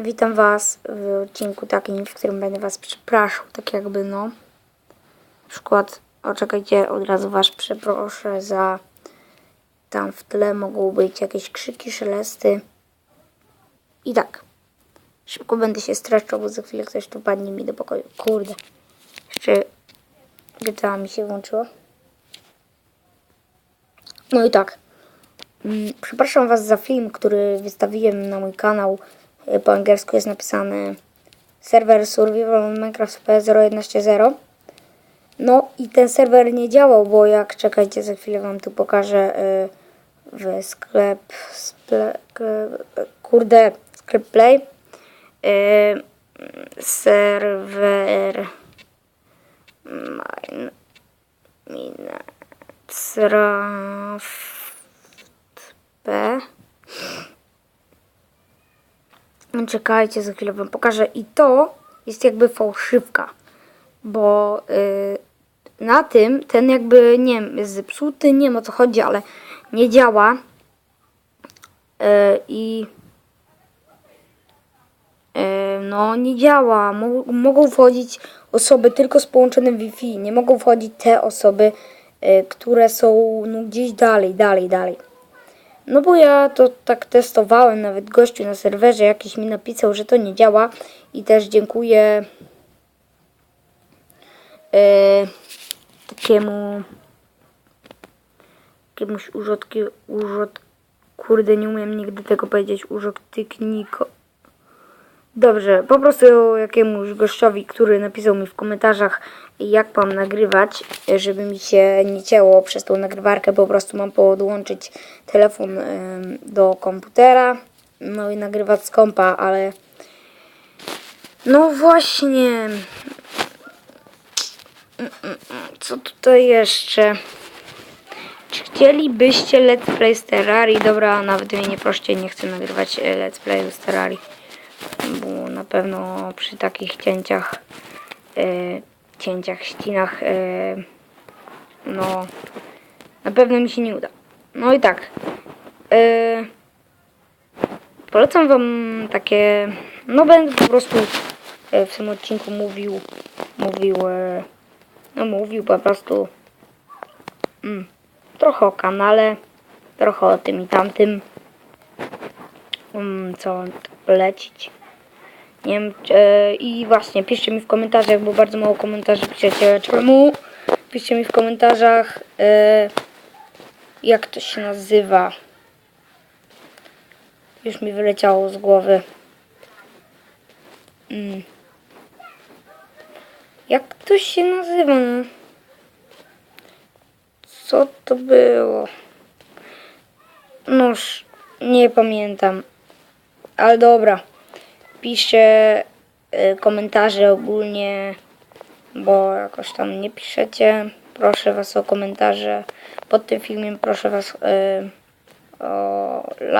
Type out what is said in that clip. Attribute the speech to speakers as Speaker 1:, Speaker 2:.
Speaker 1: Witam Was w odcinku takim, w którym będę Was przepraszał, tak jakby no. Na przykład, o czekajcie, od razu Was przeproszę za... Tam w tle mogą być jakieś krzyki, szelesty. I tak. Szybko będę się streszczał, bo za chwilę ktoś tu padnie mi do pokoju. Kurde. Jeszcze GTA mi się włączyło. No i tak. Mm, Przepraszam Was za film, który wystawiłem na mój kanał. Y, Po angielsku jest napisany serwer Survival Minecraft P0110. No i ten serwer nie działał, bo jak czekajcie, za chwilę Wam tu pokażę y, w sklep, sple, k- kurde, sklep Play. Y, serwer mine, P. Czekajcie, za chwilę wam pokażę. I to jest jakby fałszywka, bo y, na tym ten jakby, nie wiem, jest zepsuty, nie wiem o co chodzi, ale nie działa. Y, I y, no nie działa. Mo- mogą wchodzić osoby tylko z połączonym Wi-Fi. Nie mogą wchodzić te osoby, y, które są no, gdzieś dalej, dalej, dalej. No bo ja to tak testowałem, nawet gościu na serwerze jakiś mi napisał, że to nie działa i też dziękuję e, takiemu jakiemuś urzodki, urząd, kurde nie umiem nigdy tego powiedzieć, użytkniko. Dobrze, po prostu jakiemuś gościowi, który napisał mi w komentarzach, jak mam nagrywać, żeby mi się nie cięło przez tą nagrywarkę, po prostu mam podłączyć telefon do komputera, no i nagrywać z kompa, ale no właśnie, co tutaj jeszcze? Czy chcielibyście Let's Play z Terrarii? Dobra, nawet mnie nie proście, nie chcę nagrywać e, Let's Play z Terrarii na pewno przy takich cięciach, e, cięciach, ścinach, e, no na pewno mi się nie uda. No i tak, e, polecam wam takie, no będę po prostu e, w tym odcinku mówił, mówił, e, no mówił po prostu mm, trochę o kanale, trochę o tym i tamtym, mm, co polecić. Nie wiem, e, i właśnie piszcie mi w komentarzach, bo bardzo mało komentarzy piszecie. Czemu? Piszcie mi w komentarzach, e, jak to się nazywa. Już mi wyleciało z głowy. Mm. Jak to się nazywa? no? Co to było? Noż, nie pamiętam. Ale dobra. Piszcie y, komentarze ogólnie, bo jakoś tam nie piszecie. Proszę Was o komentarze pod tym filmem. Proszę Was y, o like.